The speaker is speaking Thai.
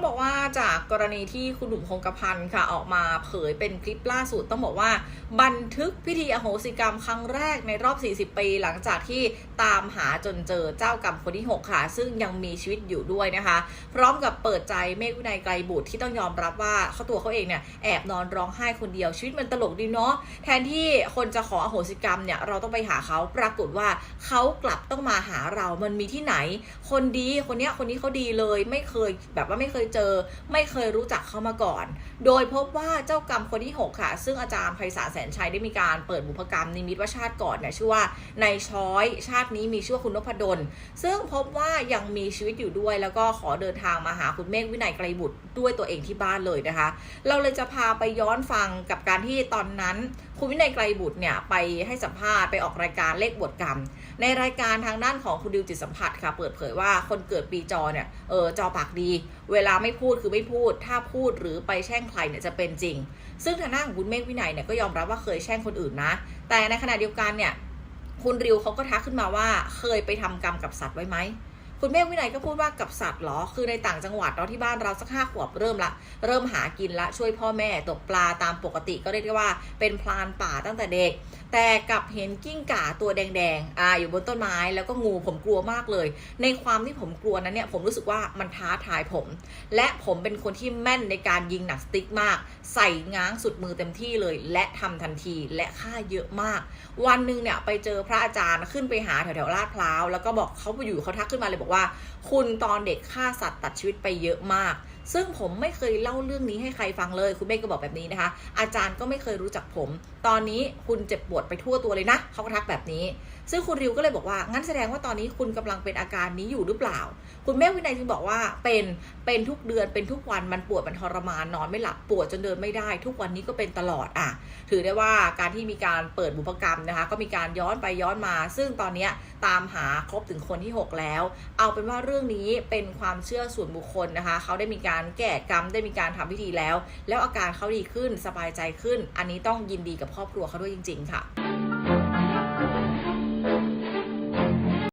ต้องบอกว่าจากกรณีที่คุณหนุ่มคงกระพันค่ะออกมาเผยเป็นคลิปล่าสุดต้องบอกว่า บันทึกพิธีอโหสิกรรมครั้งแรกในรอบ 40 ปี หลังจากที่ตามหาจนเจอเจ้ากรรมคนที่ 6 ค่ะ ซึ่งยังมีชีวิตอยู่ด้วยนะคะ พร้อมกับเปิดใจเมฆวินัยไกรบุตรที่ต้องยอมรับว่าเขาตัวเขาเองเนี่ยแอบนอนร้องไห้คนเดียวชีวิตมันตลกดีเนาะแทนที่คนจะขออโหสิกรรมเนี่ยเราต้องไปหาเขาปรากฏว่าเขากลับต้องมาหาเรามันมีที่ไหน คนดีคนเนี้ยคนนี้เขาดีเลยไม่เคยแบบว่าไม่เคยเจอ ไม่เคยรู้จักเขามาก่อน โดยพบว่าเจ้ากรรมคนที่ 6 ค่ะ ซึ่งอาจารย์ไพศาลแสนชัยได้มีการเปิดบุพกรรมนิมิตว่าชาติก่อนเนี่ยชื่อว่าในายช้อยชาตินี้มีชื่อว่าคุณนพดล ซึ่งพบว่ายังมีชีวิตอยู่ด้วย แล้วก็ขอเดินทางมาหาคุณเมฆวินัยไกรบุตรด้วยตัวเองที่บ้านเลยนะคะ เราเลยจะพาไปย้อนฟังกับการที่ตอนนั้น คุณวินัยไกรบุตรเนี่ยไปให้สัมภาษณ์ไปออกรายการเลขบวชกรรม ในรายการทางด้านของคุณดิวจิตสัมผัสค่ะเปิดเผยว่าคนเกิดปีจอเนี่ยเออจอปากดี เวลาไม่พูดคือไม่พูด ถ้าพูดหรือไปแช่งใครเนี่ยจะเป็นจริง ซึ่งทางด้านของคุณเมฆวินัยเนี่ยก็ยอมรับว่าเคยแช่งคนอื่นนะ แต่ในขณะเดียวกันเนี่ยคุณริวเขาก็ทักขึ้นมาว่าเคยไปทำกรรมกับสัตว์ไว้ไหม คุณแม่วินัยก็พูดว่ากับสัตว์เหรอ คือในต่างจังหวัดเราที่บ้านเราสักห้าขวบเริ่มละ เริ่มหากินละช่วยพ่อแม่ตกปลาตามปกติก็เรียกได้ว่าเป็นพลานป่าตั้งแต่เด็ก แต่กลับเห็นกิ้งก่าตัวแดงๆอ่าอยู่บนต้นไม้แล้วก็งูผมกลัวมากเลย ในความที่ผมกลัวนั้นเนี่ยผมรู้สึกว่ามันท้าทายผม และผมเป็นคนที่แม่นในการยิงหนังสติ๊กมาก ใส่ง้างสุดมือเต็มที่เลย และทำทันทีและค่าเยอะมาก วันหนึ่งเนี่ยไปเจอพระอาจารย์ขึ้นไปหาแถวๆลาดพร้าวแล้วก็บอกเขาไปอยู่เขาทักขึ้นมาเลยบอกว่า คุณตอนเด็กฆ่าสัตว์ตัดชีวิตไปเยอะมากซึ่งผมไม่เคยเล่าเรื่องนี้ให้ใครฟังเลย คุณเมฆก็บอกแบบนี้นะคะ อาจารย์ก็ไม่เคยรู้จักผม ตอนนี้คุณเจ็บปวดไปทั่วตัวเลยนะเขาก็ทักแบบนี้ ซึ่งคุณริวก็เลยบอกว่า งั้นแสดงว่าตอนนี้คุณกำลังเป็นอาการนี้อยู่หรือเปล่า คุณแม่วินัยจึงบอกว่าเป็นเป็นทุกเดือนเป็นทุกวันมันปวดมันทรมานนอนไม่หลับปวดจนเดินไม่ได้ ทุกวันนี้ก็เป็นตลอดอะ ถือได้ว่าการที่มีการเปิดบุพกรรมนะคะ ก็มีการย้อนไปย้อนมา ซึ่งตอนนี้ตามหาครบถึงคนที่ 6 แล้ว เอาเป็นว่าเรื่องนี้เป็นความเชื่อส่วนบุคคลนะคะ เขาได้มีการแก้กรรมได้มีการทำพิธีแล้ว แล้วอาการเขาดีขึ้นสบายใจขึ้น อันนี้ต้องยินดีกับครอบครัวเขาด้วยจริง ๆ ค่ะ